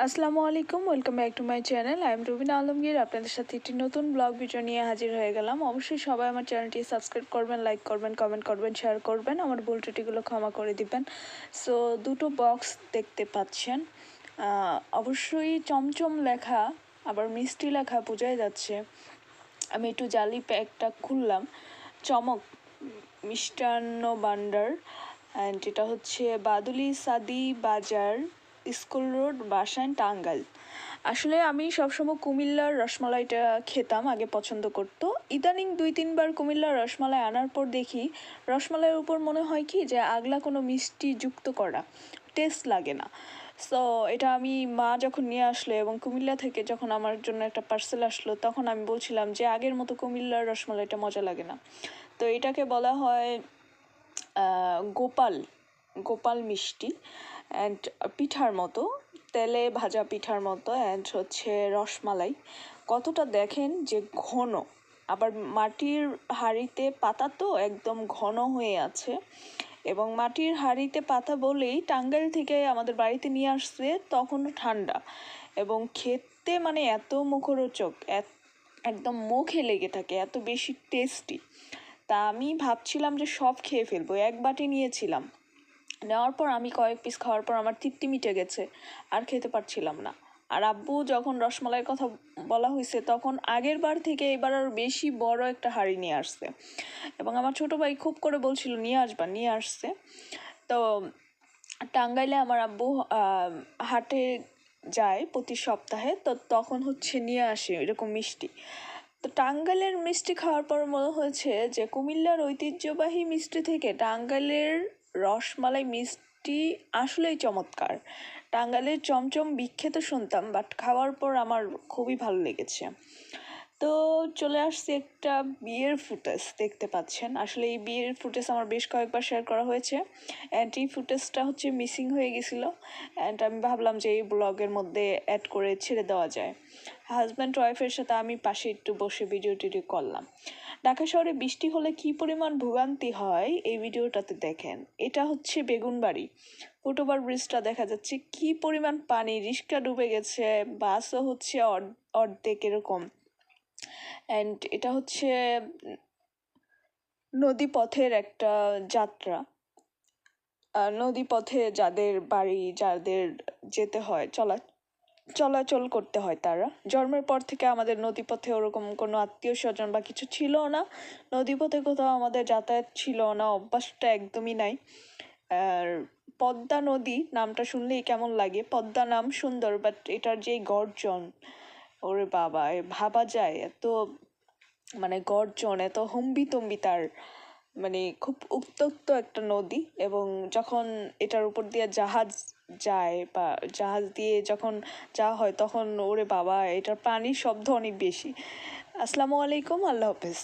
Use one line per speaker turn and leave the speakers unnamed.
আসসালামু আলাইকুম welcome back to my channel I am Rubina Alamgir আপনাদের সাথে একটি নতুন ব্লগ ভিডিও নিয়ে হাজির হয়ে গেলাম অবশ্যই সবাই আমার চ্যানেলটি সাবস্ক্রাইব করবেন লাইক করবেন কমেন্ট করবেন শেয়ার করবেন আমার ভুল ত্রুটিগুলো ক্ষমা করে দিবেন সো দুটো বক্স দেখতে পাচ্ছেন অবশ্যই চমচম লেখা আবার মিষ্টি লেখা বোঝাই যাচ্ছে আমি একটু জালি প্যাকটা খুললাম। চমক, মিষ্টান্ন ভান্ডার অ্যান্ড এটা হচ্ছে বাদুলি সাদি বাজার, স্কুল রোড, বাসান, টাঙ্গাইল। আসলে আমি সবসময় কুমিল্লার রসমালাইটা খেতাম, আগে পছন্দ করতো। ইদানিং দুই তিনবার কুমিল্লার রসমালাই আনার পর দেখি, রসমালাইয়ের উপর মনে হয় কি যে আগলা কোনো মিষ্টি যুক্ত করা টেস্ট লাগে না। সো এটা আমি মা যখন নিয়ে আসলো এবং কুমিল্লা থেকে যখন আমার জন্য একটা পার্সেল আসলো, তখন আমি বলছিলাম যে, আগের মতো কুমিল্লার রসমালাইটা মজা লাগে না। তো এটাকে বলা হয় গোপাল গোপাল মিষ্টি অ্যান্ড পিঠার মতো, তেলে ভাজা পিঠার মতো অ্যান্ড হচ্ছে রসমালাই। কতটা দেখেন যে ঘন, আবার মাটির হাঁড়িতে পাতা তো একদম ঘন হয়ে আছে। এবং মাটির হাঁড়িতে পাতা বলেই টাঙ্গাইল থেকে আমাদের বাড়িতে নিয়ে আসছে তখনও ঠান্ডা। এবং খেতে মানে এত মুখরোচক একদম মুখে লেগে থাকে, এত বেশি টেস্টি তা আমি ভাবছিলাম যে সব খেয়ে ফেলব, এক বাটি নিয়েছিলাম। নেওয়ার পর আমি কয়েক পিস খাওয়ার পর আমার তৃপ্তি মিটে গেছে, আর খেতে পারছিলাম না। আর আব্বু যখন রসমালাইয়ের কথা বলা হয়েছে তখন আগের বার থেকে এবার আরও বেশি বড় একটা হাঁড়ি নিয়ে আসছে। এবং আমার ছোটো ভাই খুব করে বলছিল, নিয়ে আসবা, নিয়ে আসছে। তো টাঙ্গাইলে আমার আব্বু হাটে যায় প্রতি সপ্তাহে। তো তখন হচ্ছে নিয়ে আসে এরকম মিষ্টি। তো টাঙ্গাইলের মিষ্টি খাওয়ার পর মনে হয়েছে যে, কুমিল্লার ঐতিহ্যবাহী মিষ্টি থেকে টাঙ্গাইলের রসমালাই মিষ্টি আসলেই চমৎকার। টাঙ্গাইলের চমচম বিখ্যাত শুনতাম বাট খাওয়ার পর আমার খুবই ভালো লেগেছে। তো চলে আসছে একটা বিয়ের ফুটেজ দেখতে পাচ্ছেন। আসলে এই বিয়ের ফুটেজ আমার বেশ কয়েকবার শেয়ার করা হয়েছে। অ্যান্ড এই ফুটেজটা হচ্ছে মিসিং হয়ে গেছিল। অ্যান্ড আমি ভাবলাম যে এই ব্লগের মধ্যে অ্যাড করে ছেড়ে দেওয়া যায়। হাজব্যান্ড ওয়াইফের সাথে আমি পাশে একটু বসে ভিডিও টিডিও করলাম। ঢাকা শহরে বৃষ্টি হলে কি পরিমাণ ভোগান্তি হয় এই ভিডিওটাতে দেখেন। এটা হচ্ছে বেগুনবাড়ি। ফুটওভার ব্রিজটা দেখা যাচ্ছে কি পরিমাণ পানি, রিক্সা ডুবে গেছে বাসও হচ্ছে অর্ধ- অর্ধেক এরকম। অ্যান্ড এটা হচ্ছে নদী পথের একটা যাত্রা। নদী পথে যাদের বাড়ি, যাদের যেতে হয়, চলা চলাচল করতে হয় তারা। জন্মের পর থেকে আমাদের নদীপথে ওরকম কোনো আত্মীয় স্বজন বা কিছু ছিল না। নদীপথে কোথাও আমাদের যাতায়াত ছিল না, অভ্যাসটা একদমই নাই। আর পদ্মা নদী নামটা শুনলেই কেমন লাগে? পদ্মা নাম সুন্দর বাট এটার যেই গর্জন, ওরে বাবা ভাবা যায়। এত মানে গর্জন, এত হম্বিতম্বি তার মানে খুব উত্তপ্ত একটা নদী এবং যখন এটার উপর দিয়ে জাহাজ যায় বা জাহাজ দিয়ে যখন যাওয়া হয় তখন ওরে বাবা, এটার পানির শব্দ অনেক বেশি। আসসালামু আলাইকুম, আল্লাহ হাফেজ।